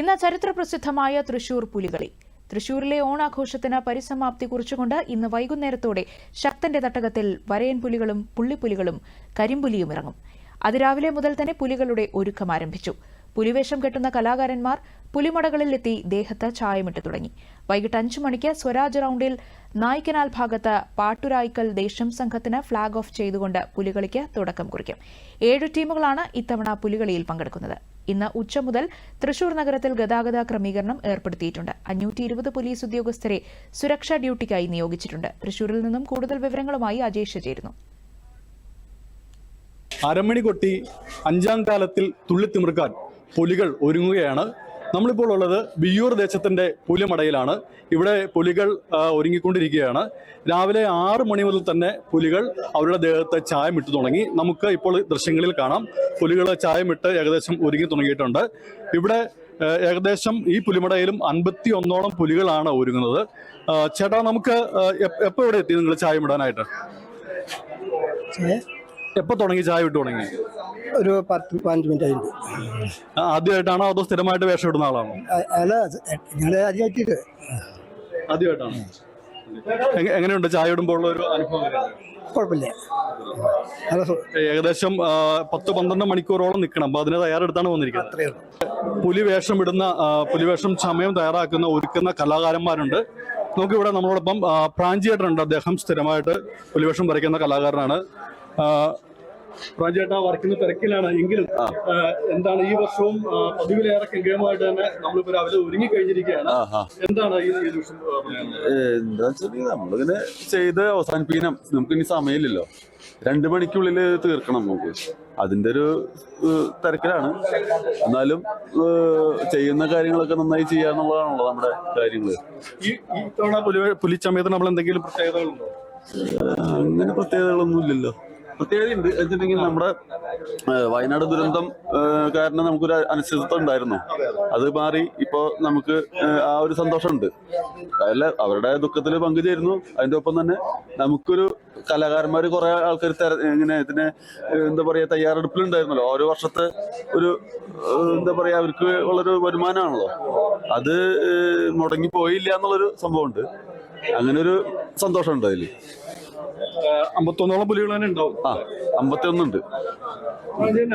ഇന്ന് ചരിത്ര പ്രസിദ്ധമായ തൃശൂർ പുലികളി. തൃശൂരിലെ ഓണാഘോഷത്തിന് പരിസമാപ്തി കുറിച്ചുകൊണ്ട് ഇന്ന് വൈകുന്നേരത്തോടെ ശക്തന്റെ തട്ടകത്തിൽ വരയൻ പുലികളും പുള്ളിപ്പുലികളും കരിമ്പുലിയും ഇറങ്ങും. അതിരാവിലെ മുതൽ തന്നെ പുലികളുടെ ഒരുക്കം ആരംഭിച്ചു. പുലിവേഷം കെട്ടുന്ന കലാകാരന്മാർ പുലിമടകളിലെത്തി ദേഹത്ത് ചായമിട്ട് തുടങ്ങി. വൈകിട്ട് അഞ്ചു മണിക്ക് സ്വരാജ് റൌണ്ടിൽ നായ്ക്കനാൽ ഭാഗത്ത് പാട്ടുരായ്ക്കൽ ദേശം സംഘത്തിന് ഫ്ളാഗ് ഓഫ് ചെയ്തുകൊണ്ട് പുലികളിക്ക് തുടക്കം കുറിക്കും. ഏഴ് ടീമുകളാണ് ഇത്തവണ പുലികളിയിൽ പങ്കെടുക്കുന്നത്. ഇന്ന് ഉച്ച മുതൽ തൃശൂർ നഗരത്തിൽ ഗതാഗത ക്രമീകരണം ഏർപ്പെടുത്തിയിട്ടുണ്ട്. അഞ്ഞൂറ്റി ഇരുപത് പോലീസ് ഉദ്യോഗസ്ഥരെ സുരക്ഷാ ഡ്യൂട്ടിക്കായി നിയോഗിച്ചിട്ടുണ്ട്. തൃശൂരിൽ നിന്നും കൂടുതൽ വിവരങ്ങളുമായി അജേഷ് ചേരുന്നു അരമണി കൊട്ടി അഞ്ചാം കാലത്തിൽ തുള്ളിത്തിമിർക്കാൻ പുലികൾ ഒരുങ്ങുകയാണ്. നമ്മളിപ്പോൾ ഉള്ളത് വിയ്യൂർ ദേശത്തിന്റെ പുലിമടയിലാണ്. ഇവിടെ പുലികൾ ഒരുങ്ങിക്കൊണ്ടിരിക്കുകയാണ്. രാവിലെ ആറ് മണി മുതൽ തന്നെ പുലികൾ അവരുടെ ദേഹത്തെ ചായമിട്ട് തുടങ്ങി. നമുക്ക് ഇപ്പോൾ ദൃശ്യങ്ങളിൽ കാണാം. പുലികൾ ചായമിട്ട് ഏകദേശം ഒരുങ്ങി തുടങ്ങിയിട്ടുണ്ട്. ഇവിടെ ഏകദേശം ഈ പുലിമടയിലും അൻപത്തി ഒന്നോളം പുലികളാണ് ഒരുങ്ങുന്നത്. ചേട്ടാ നമുക്ക് എപ്പോൾ ഇവിടെ എത്തി നിങ്ങൾ ചായമിടാനായിട്ട് എപ്പോൾ തുടങ്ങി ചായ വിട്ടു തുടങ്ങി? ഒരു പത്ത് പതിനഞ്ച് മിനിറ്റ് ആയിരുന്നു ആ, ആദ്യമായിട്ടാണോ അതോ സ്ഥിരമായിട്ട് വേഷം ഇടുന്ന ആളാണോ? അല്ല ഞങ്ങൾ ആദ്യമായിട്ട് ആദ്യമായിട്ടാണ്? എങ്ങ- എങ്ങനെയുണ്ട് ചായ ഇടുമ്പോൾ ഒരു അനുഭവം? കുഴപ്പമില്ല. ഏകദേശം പത്ത് പന്ത്രണ്ട് മണിക്കൂറോളം നിൽക്കണം. അപ്പൊ അതിന് തയ്യാറെടുത്താണ് വന്നിരിക്കുന്നത്. പുലിവേഷം പുലി വേഷം ഇടുന്ന പുലി പുലിവേഷം സമയം തയ്യാറാക്കുന്ന ഒരുക്കുന്ന കലാകാരന്മാരുണ്ട്. നമുക്കിവിടെ നമ്മളോടൊപ്പം പ്രാഞ്ചിയേട്ടനുണ്ട്. അദ്ദേഹം സ്ഥിരമായിട്ട് പുലിവേഷം വരയ്ക്കുന്ന കലാകാരനാണ്. ആ, വർക്കിന് തിരക്കിലാണ്. എങ്കിലും എന്താണ് ഈ വർഷവും പതിവിലേറെ കെങ്കേമായിട്ട് തന്നെ നമ്മളിപ്പോ രാവിലെ ഒരുങ്ങി കഴിഞ്ഞിരിക്കുകയാണ് എന്താണ് ഈ ദിവസം എന്താ വെച്ചാൽ നമ്മളിങ്ങനെ ചെയ്ത് അവസാനിപ്പിക്കണം. നമുക്ക് ഇനി സമയമില്ലല്ലോ. രണ്ടു മണിക്കുള്ളിൽ തീർക്കണം നമുക്ക്. അതിന്റെ ഒരു തിരക്കിലാണ്. എന്നാലും ചെയ്യുന്ന കാര്യങ്ങളൊക്കെ നന്നായി ചെയ്യാന്നുള്ളതാണല്ലോ നമ്മുടെ കാര്യങ്ങൾ. ഈ തവണ പുലിച്ചമയത്ത് നമ്മൾ എന്തെങ്കിലും പ്രത്യേകതകളുണ്ടോ? അങ്ങനെ പ്രത്യേകതകളൊന്നും ഇല്ലല്ലോ പ്രത്യേകത ഉണ്ട് വെച്ചിട്ടുണ്ടെങ്കിൽ നമ്മുടെ വയനാട് ദുരന്തം കാരണം നമുക്കൊരു അനിശ്ചിതത്വം ഉണ്ടായിരുന്നു. അത് മാറി ഇപ്പോ നമുക്ക് ആ ഒരു സന്തോഷമുണ്ട്. അല്ല അവരുടെ ദുഃഖത്തിൽ പങ്കുചേരുന്നു. അതിന്റെ ഒപ്പം തന്നെ നമുക്കൊരു കലാകാരന്മാർ കുറെ ആൾക്കാർ ഇങ്ങനെ ഇതിനെ എന്താ പറയാ തയ്യാറെടുപ്പിലുണ്ടായിരുന്നല്ലോ. ഓരോ വർഷത്തെ ഒരു എന്താ പറയാ അവർക്ക് ഉള്ളൊരു വരുമാനമാണല്ലോ. അത് മുടങ്ങി പോയില്ല എന്നുള്ളൊരു സംഭവമുണ്ട്. അങ്ങനെ ഒരു സന്തോഷമുണ്ട് അതിൽ. അമ്പത്തൊന്നോളം പുലികൾ തന്നെ ഉണ്ടാവും. ആ അമ്പത്തിയൊന്നുണ്ട്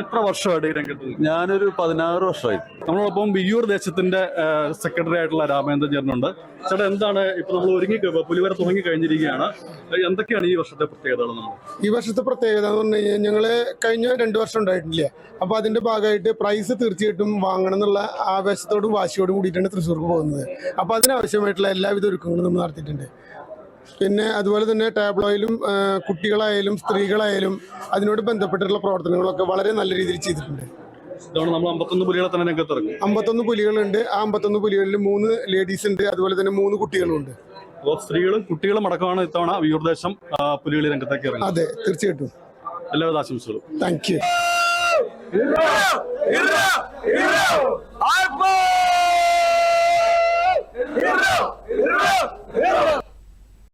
എത്ര വർഷമായിട്ട് ഈ രംഗത്ത്? ഞാനൊരു പതിനാറ് വർഷമായി. നമ്മളോടൊപ്പം വിയ്യൂർ ദേശത്തിന്റെ സെക്രട്ടറി ആയിട്ടുള്ള രാമേന്ദ്രൻ ചേട്ടനുണ്ട്. ചേട്ടാ എന്താണ് ഇപ്പൊ നമ്മൾ ഒരുങ്ങി പുലിവരെ പുലിവര തുടങ്ങി കഴിഞ്ഞിരിക്കുകയാണ്. എന്തൊക്കെയാണ് ഈ വർഷത്തെ പ്രത്യേകതകൾ നമ്മൾ ഈ വർഷത്തെ പ്രത്യേകത എന്ന് പറഞ്ഞു കഴിഞ്ഞാൽ ഞങ്ങൾ കഴിഞ്ഞ രണ്ട് വർഷം ഉണ്ടായിട്ടില്ല? അപ്പൊ അതിന്റെ ഭാഗമായിട്ട് പ്രൈസ് തീർച്ചയായിട്ടും വാങ്ങണം എന്നുള്ള ആവേശത്തോടും വാശിയോടും കൂടിയിട്ടാണ് തൃശ്ശൂർക്ക് പോകുന്നത്. അപ്പൊ അതിനാവശ്യമായിട്ടുള്ള എല്ലാവിധ ഒരുക്കങ്ങളും നമ്മൾ നടത്തിയിട്ടുണ്ട്. പിന്നെ അതുപോലെ തന്നെ ടാബ്ലോയിലും കുട്ടികളായാലും സ്ത്രീകളായാലും അതിനോട് ബന്ധപ്പെട്ടിട്ടുള്ള പ്രവർത്തനങ്ങളൊക്കെ വളരെ നല്ല രീതിയിൽ ചെയ്തിട്ടുണ്ട്. ഇതാണ് നമ്മൾ അമ്പത്തൊന്ന് പുലികളെ തന്നെ രംഗത്ത് ഇറങ്ങും അമ്പത്തൊന്ന് പുലികളുണ്ട്. ആ അമ്പത്തൊന്ന് പുലികളിൽ മൂന്ന് ലേഡീസ് ഉണ്ട്. അതുപോലെ തന്നെ മൂന്ന് കുട്ടികളുണ്ട്. അപ്പോൾ സ്ത്രീകളും കുട്ടികളും അടക്കമാണ് ഇത്തവണ വിയൂർദേശം പുലികളി രംഗത്തേക്ക് ഇറങ്ങി. അതെ തീർച്ചയായിട്ടും. എല്ലാവിധ ആശംസകളും. Thank you!